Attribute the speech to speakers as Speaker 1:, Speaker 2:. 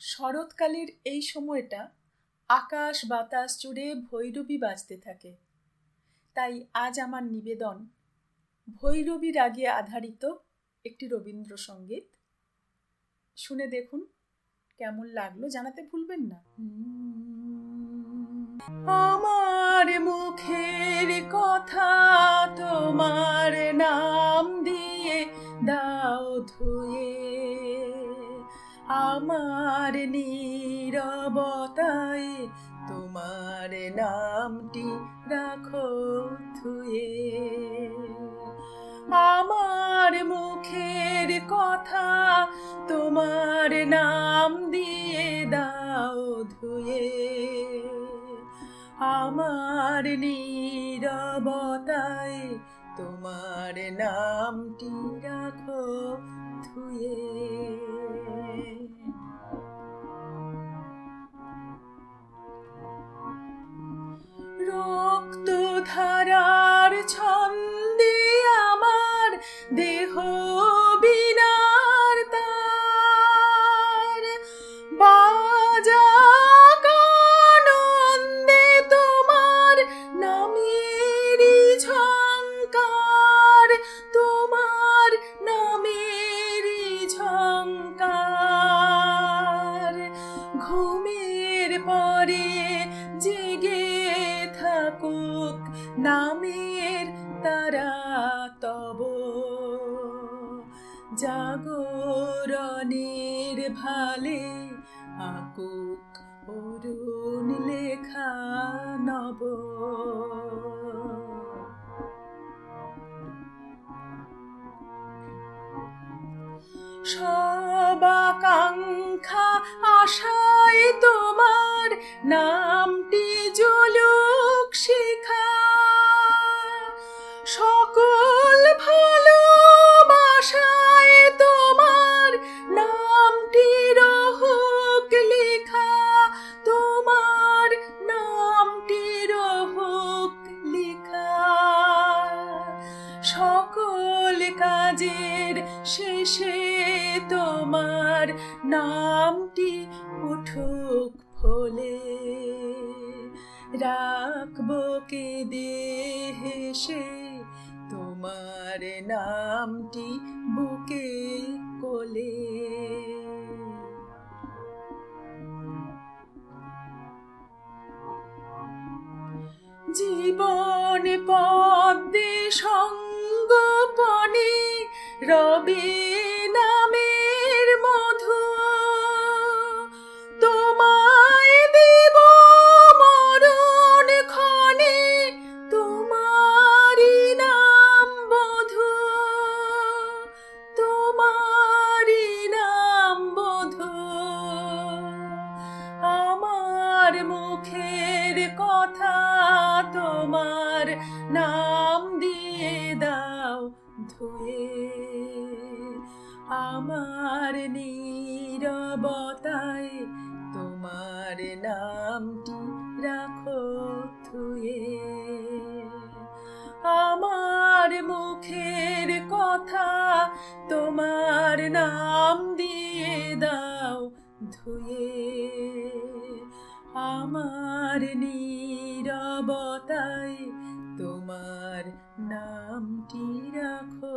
Speaker 1: শরৎকালের এই সময়টা আকাশ বাতাস জুড়ে ভৈরবী বাজতে থাকে। তাই আজ আমার নিবেদন, ভৈরবী রাগে আধারিত একটি রবীন্দ্রসঙ্গীত। শুনে দেখুন কেমন লাগল, জানাতে ভুলবেন না। আমার মুখের কথা তোমার নাম দিয়ে দাও ধুয়ে আমার নীরবতায় তোমার নামটি রাখো ধুয়ে আমার মুখের কথা তোমার নাম দিয়ে দাও ধুয়ে। আমার নীরবতায় তোমার নামটি রাখো ধুয়ে ঘুমের পরে জেগে থাকুক নামের তারা তব। জাগরণের ভালে আকুক অরুণ লেখা নব। সবাকাঙ্ক্ষা আশায় তোমার নামটি জলুক শিখা। কাজের শেষে তোমার নামটি উঠুক ফলে। রাখব কে দেহে তোমার নামটি বুকে কোলে। জীবন পদ্মে সঙ্গপনে রবে নামের মধু, তোমায় দেব মরণ ক্ষণে তোমারি নাম বধু তোমারি নাম বধু। আমার মুখের কথা তোমার নাম দিয়ে দাও, ধুয়ে আমার নীরবতায় তোমার নামটি রাখো থুয়ে। আমার মুখের কথা তোমার নাম দিয়ে দাও ধুয়ে। আমার নীরবতায় তোমার নামটি রাখো